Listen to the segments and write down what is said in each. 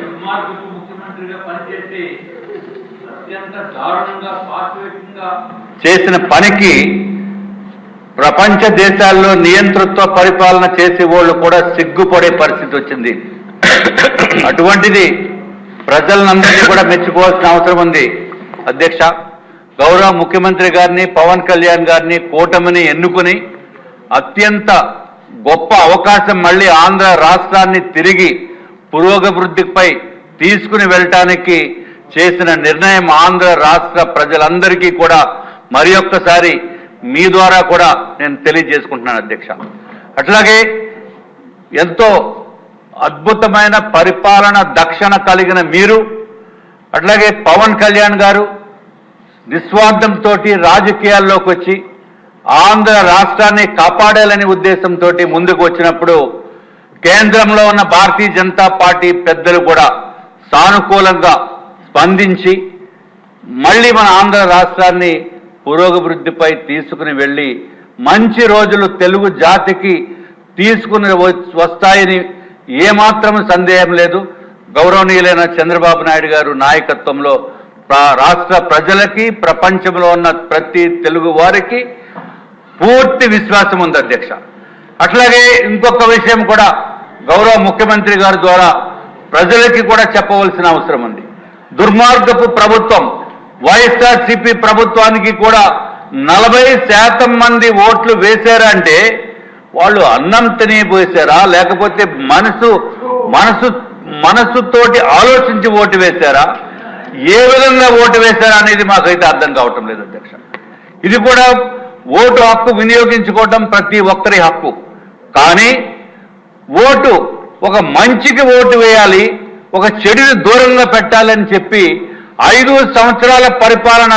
దుర్మార్గపు ముఖ్యమంత్రిగా అత్యంత దారుణంగా చేసిన పనికి ప్రపంచ దేశాల్లో నియంతృత్వ పరిపాలన చేసే వాళ్ళు కూడా సిగ్గుపడే పరిస్థితి వచ్చింది. అటువంటిది ప్రజలందరినీ కూడా మెచ్చుకోవాల్సిన అవసరం ఉంది. అధ్యక్ష గౌరవ ముఖ్యమంత్రి గారిని పవన్ కళ్యాణ్ గారిని కూటమిని ఎన్నుకుని అత్యంత గొప్ప అవకాశం మళ్ళీ ఆంధ్ర రాష్ట్రాన్ని తిరిగి పురోగభివృద్ధిపై తీసుకుని వెళ్ళటానికి చేసిన నిర్ణయం ఆంధ్ర రాష్ట్ర ప్రజలందరికీ కూడా మరి ఒక్కసారి మీ ద్వారా కూడా నేను తెలియజేసుకుంటున్నాను అధ్యక్ష. అట్లాగే ఎంతో అద్భుతమైన పరిపాలన దక్షణ కలిగిన మీరు అట్లాగే పవన్ కళ్యాణ్ గారు నిస్వార్థంతో రాజకీయాల్లోకి వచ్చి ఆంధ్ర రాష్ట్రాన్ని కాపాడాలనే ఉద్దేశంతో ముందుకు వచ్చినప్పుడు కేంద్రంలో ఉన్న భారతీయ జనతా పార్టీ పెద్దలు కూడా సానుకూలంగా స్పందించి మళ్ళీ మన ఆంధ్ర రాష్ట్రాన్ని పురోగవృద్ధిపై తీసుకుని వెళ్ళి మంచి రోజులు తెలుగు జాతికి తీసుకుని వస్తాయని ఏమాత్రం సందేహం లేదు. గౌరవనీయులైన చంద్రబాబు నాయుడు గారు నాయకత్వంలో రాష్ట్ర ప్రజలకి ప్రపంచంలో ఉన్న ప్రతి తెలుగు వారికి పూర్తి విశ్వాసం ఉంది అధ్యక్ష. అట్లాగే ఇంకొక విషయం కూడా గౌరవ ముఖ్యమంత్రి గారి ద్వారా ప్రజలకి కూడా చెప్పవలసిన అవసరం ఉంది. దుర్మార్గపు ప్రభుత్వం వైఎస్ఆర్సిపి ప్రభుత్వానికి కూడా నలభై శాతం మంది ఓట్లు వేశారంటే వాళ్ళు అన్నం తినిపోసారా లేకపోతే మనసు మనసు మనసుతోటి ఆలోచించి ఓటు వేశారా? ఏ విధంగా ఓటు వేశారా అనేది మాకైతే అర్థం కావటం లేదు అధ్యక్ష. ఇది కూడా ఓటు హక్కు వినియోగించుకోవటం ప్రతి ఒక్కరి హక్కు. కానీ ఓటు ఒక మంచికి ఓటు వేయాలి ఒక చెడుని దూరంగా పెట్టాలని చెప్పి ఐదు సంవత్సరాల పరిపాలన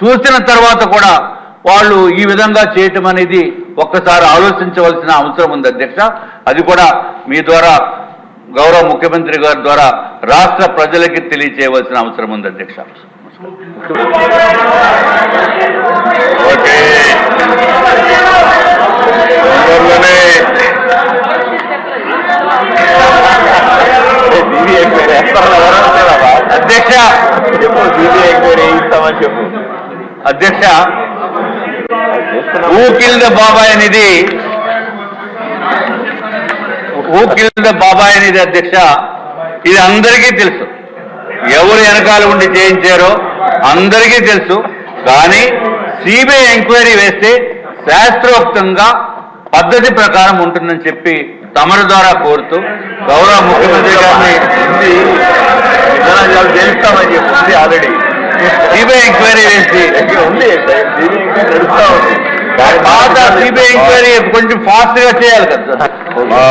చూసిన తర్వాత కూడా వాళ్ళు ఈ విధంగా చేయటం అనేది ఒక్కసారి ఆలోచించవలసిన అవసరం ఉంది అధ్యక్ష. అది కూడా మీ ద్వారా గౌరవ ముఖ్యమంత్రి గారి ద్వారా రాష్ట్ర ప్రజలకి తెలియచేయవలసిన అవసరం ఉంది అధ్యక్ష. అధ్యక్ష. చెప్పు అధ్యక్ష. హూ కిల్ ద బాబాయ్ అనేది హూ కిల్ ద బాబాయ్ అనేది అధ్యక్ష? ఇది అందరికీ తెలుసు. ఎవరు వెనకాల ఉండి చేయించారో అందరికీ తెలుసు. కానీ సిబిఐ ఎంక్వైరీ వేస్తే శాస్త్రోక్తంగా పద్ధతి ప్రకారం ఉంటుందని చెప్పి తమరు ద్వారా కోరుతూ గౌరవ ముఖ్యమంత్రి గారిని ఉంది నిజాలు తెలుస్తామని చెప్పి ఉంది ఆల్రెడీ సిబిఐ ఎంక్వైరీ వేసి ఉంది సిబిఐ ఎంక్వైరీ నడుస్తా ఉంది పాత సిబిఐ ఎంక్వైరీ కొంచెం ఫాస్ట్గా చేయాలి కదా సార్ ఆ,